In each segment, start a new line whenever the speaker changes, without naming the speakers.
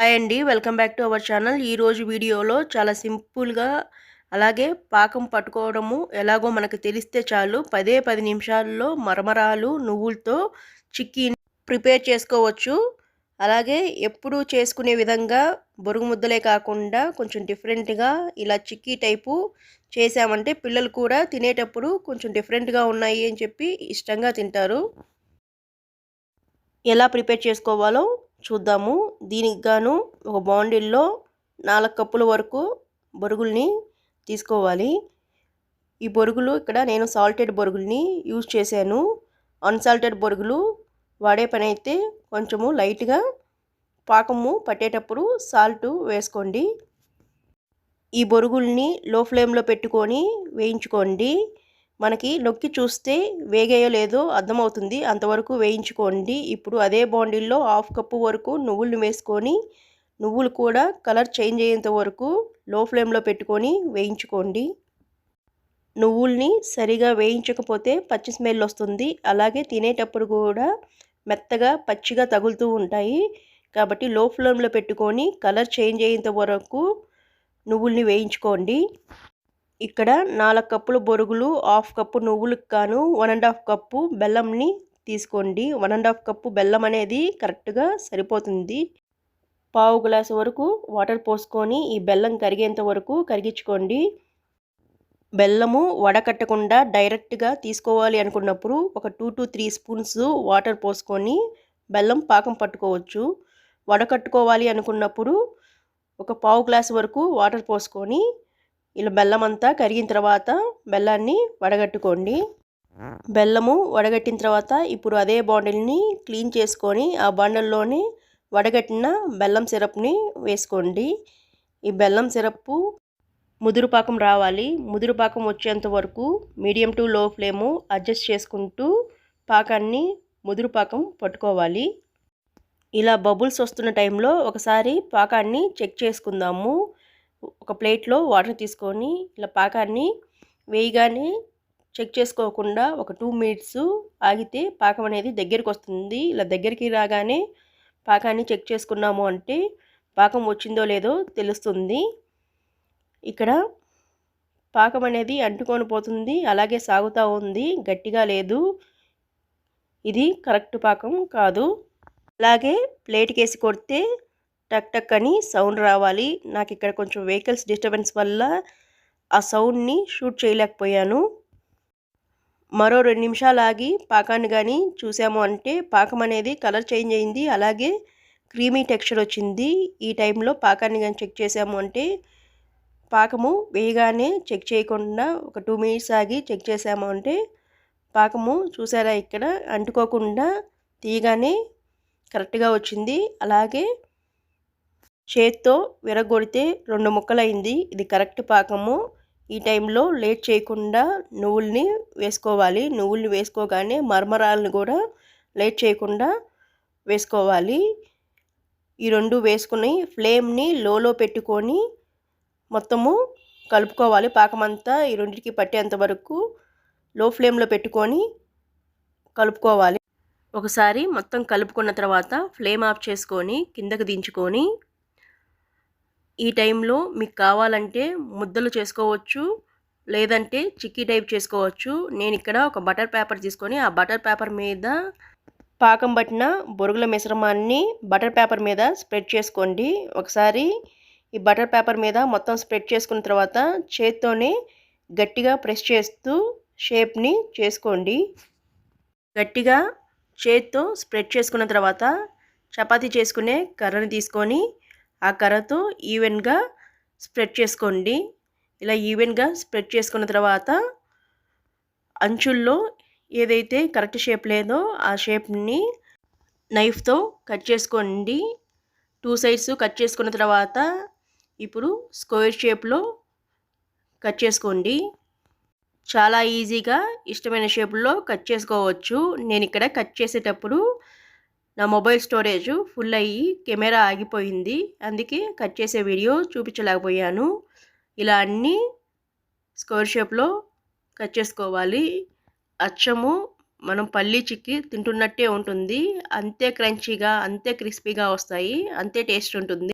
Hi అండి. Welcome back to our channel. ఈరోజు వీడియోలో చాలా సింపుల్గా అలాగే పాకం పట్టుకోవడము ఎలాగో మనకు తెలిస్తే చాలు. పదే పది నిమిషాల్లో మరమరాలు నువ్వులతో చిక్కీ ప్రిపేర్ చేసుకోవచ్చు. అలాగే ఎప్పుడు చేసుకునే విధంగా బొరుగు ముద్దలే కాకుండా కొంచెం డిఫరెంట్గా ఇలా చిక్కీ టైపు చేసామంటే పిల్లలు కూడా తినేటప్పుడు కొంచెం డిఫరెంట్గా ఉన్నాయి అని చెప్పి ఇష్టంగా తింటారు. ఎలా ప్రిపేర్ చేసుకోవాలో చూద్దాము. దీనికి గాను ఒక బాండిల్లో నాలుగు కప్పుల వరకు బొరుగుల్ని తీసుకోవాలి. ఈ బొరుగులు ఇక్కడ నేను సాల్టెడ్ బొరుగుల్ని యూజ్ చేశాను. అన్సాల్టెడ్ బొరుగులు వాడే పని అయితే కొంచెము లైట్గా పాకము పట్టేటప్పుడు సాల్ట్ వేసుకోండి. ఈ బొరుగుల్ని లో ఫ్లేమ్లో పెట్టుకొని వేయించుకోండి. మనకి నొక్కి చూస్తే వేగాయో లేదో అర్థమవుతుంది. అంతవరకు వేయించుకోండి. ఇప్పుడు అదే బాండిల్లో హాఫ్ కప్పు వరకు నువ్వులను వేసుకొని నువ్వులు కూడా కలర్ చేంజ్ అయ్యేంత వరకు లో ఫ్లేమ్లో పెట్టుకొని వేయించుకోండి. నువ్వుల్ని సరిగా వేయించకపోతే పచ్చి స్మెల్ వస్తుంది. అలాగే తినేటప్పుడు కూడా మెత్తగా పచ్చిగా తగులుతూ ఉంటాయి. కాబట్టి లో ఫ్లేమ్లో పెట్టుకొని కలర్ చేంజ్ అయ్యేంత వరకు నువ్వుల్ని వేయించుకోండి. ఇక్కడ నాలుగు కప్పుల బొరుగులు హాఫ్ కప్పు నువ్వులకు కాను వన్ అండ్ హాఫ్ కప్పు బెల్లంని తీసుకోండి. వన్ అండ్ హాఫ్ కప్పు బెల్లం అనేది కరెక్ట్గా సరిపోతుంది. పావు గ్లాసు వరకు వాటర్ పోసుకొని ఈ బెల్లం కరిగేంత వరకు కరిగించుకోండి. బెల్లము వడకట్టకుండా డైరెక్ట్గా తీసుకోవాలి అనుకున్నప్పుడు ఒక two to three spoons water పోసుకొని బెల్లం పాకం పట్టుకోవచ్చు. వడకట్టుకోవాలి అనుకున్నప్పుడు ఒక పావు గ్లాస్ వరకు వాటర్ పోసుకొని ఇలా బెల్లం అంతా కరిగిన తర్వాత బెల్లాన్ని వడగట్టుకోండి. బెల్లము వడగట్టిన తర్వాత ఇప్పుడు అదే బాండిల్ని క్లీన్ చేసుకొని ఆ బాండల్లోని వడగట్టిన బెల్లం సిరప్ని వేసుకోండి. ఈ బెల్లం సిరప్పు ముదురుపాకం రావాలి. ముదురుపాకం వచ్చేంత వరకు medium to low flame adjust చేసుకుంటూ పాకాన్ని ముదురుపాకం పట్టుకోవాలి. ఇలా బబుల్స్ వస్తున్న టైంలో ఒకసారి పాకాన్ని చెక్ చేసుకుందాము. ఒక ప్లేట్లో వాటర్ తీసుకొని ఇలా పాకాన్ని వేయగానే చెక్ చేసుకోకుండా ఒక టూ మినిట్స్ ఆగితే పాకం అనేది దగ్గరికి వస్తుంది ఇలా దగ్గరికి రాగానే పాకాన్ని చెక్ చేసుకున్నాము అంటే పాకం వచ్చిందో లేదో తెలుస్తుంది. ఇక్కడ పాకం అనేది అంటుకొని పోతుంది అలాగే సాగుతూ ఉంది గట్టిగా లేదు. ఇది కరెక్ట్ పాకం కాదు. అలాగే ప్లేట్కి వేసి కొడితే టక్ టక్ అని సౌండ్ రావాలి. నాకు ఇక్కడ కొంచెం వెహికల్స్ డిస్టర్బెన్స్ వల్ల ఆ సౌండ్ని షూట్ చేయలేకపోయాను. మరో రెండు నిమిషాలు ఆగి పాకాన్ని కానీ చూసాము అంటే పాకం అనేది కలర్ చేంజ్ అయింది. అలాగే క్రీమీ టెక్స్చర్ వచ్చింది. ఈ టైంలో పాకాన్ని కానీ చెక్ చేసాము అంటే పాకము వేయగానే చెక్ చేయకుండా ఒక టూ మినిట్స్ ఆగి చెక్ చేసాము అంటే పాకము చూసారా ఇక్కడ అంటుకోకుండా తీయగానే కరెక్ట్గా వచ్చింది. అలాగే చేత్తో విరగొడితే రెండు ముక్కలైంది. ఇది కరెక్ట్ పాకము. ఈ టైంలో లేట్ చేయకుండా నువ్వుల్ని వేసుకోవాలి. నువ్వుల్ని వేసుకోగానే మర్మరాలను కూడా లేట్ చేయకుండా వేసుకోవాలి. ఈ రెండు వేసుకుని ఫ్లేమ్ని లోలో పెట్టుకొని మొత్తము కలుపుకోవాలి. పాకమంతా ఈ రెండింటికి పట్టేంత వరకు లో ఫ్లేమ్లో పెట్టుకొని కలుపుకోవాలి. ఒకసారి మొత్తం కలుపుకున్న తర్వాత ఫ్లేమ్ ఆఫ్ చేసుకొని కిందకు దించుకొని ఈ టైంలో మీకు కావాలంటే ముద్దలు చేసుకోవచ్చు లేదంటే చిక్కీ టైప్ చేసుకోవచ్చు. నేను ఇక్కడ ఒక బటర్ పేపర్ తీసుకొని ఆ బటర్ పేపర్ మీద పాకం పట్టిన బొరుగుల మిశ్రమాన్ని బటర్ పేపర్ మీద స్ప్రెడ్ చేసుకోండి. ఒకసారి ఈ బటర్ పేపర్ మీద మొత్తం స్ప్రెడ్ చేసుకున్న తర్వాత చేత్తోనే గట్టిగా ప్రెస్ చేస్తూ షేప్ని చేసుకోండి. గట్టిగా చేత్తో స్ప్రెడ్ చేసుకున్న తర్వాత చపాతీ చేసుకునే కర్రని తీసుకొని ఆ కర్రతో ఈవెన్గా స్ప్రెడ్ చేసుకోండి. ఇలా ఈవెన్గా స్ప్రెడ్ చేసుకున్న తర్వాత అంచుల్లో ఏదైతే కరెక్ట్ షేప్ లేదో ఆ షేప్ని నైఫ్తో కట్ చేసుకోండి. టూ సైడ్స్ కట్ చేసుకున్న తర్వాత ఇప్పుడు స్క్వేర్ షేప్లో కట్ చేసుకోండి. చాలా ఈజీగా ఇష్టమైన షేప్లో కట్ చేసుకోవచ్చు. నేను ఇక్కడ కట్ చేసేటప్పుడు నా మొబైల్ స్టోరేజ్ ఫుల్ అయ్యి కెమెరా ఆగిపోయింది. అందుకే కట్ చేసే వీడియో చూపించలేకపోయాను. ఇలా అన్నీ స్క్వేర్ షేప్లో కట్ చేసుకోవాలి. అచ్చము మనం పల్లీ చిక్కి తింటున్నట్టే ఉంటుంది. అంతే క్రంచీగా అంతే క్రిస్పీగా వస్తాయి. అంతే టేస్ట్ ఉంటుంది.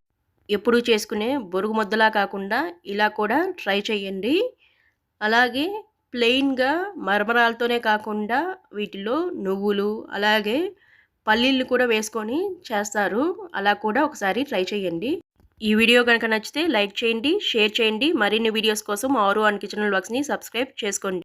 ఎప్పుడు చేసుకునే బొరుగు ముద్దలా కాకుండా ఇలా కూడా ట్రై చేయండి. అలాగే ప్లెయిన్గా మరమరాలతోనే కాకుండా వీటిలో నువ్వులు అలాగే పల్లీలు కూడా వేసుకొని చేస్తారు. అలా కూడా ఒకసారి ట్రై చేయండి. ఈ వీడియో కనుక నచ్చితే లైక్ చేయండి షేర్ చేయండి. మరిన్ని వీడియోస్ కోసం ఆరు అండ్ కిచెన్ బ్లాగ్స్ని సబ్స్క్రైబ్ చేసుకోండి.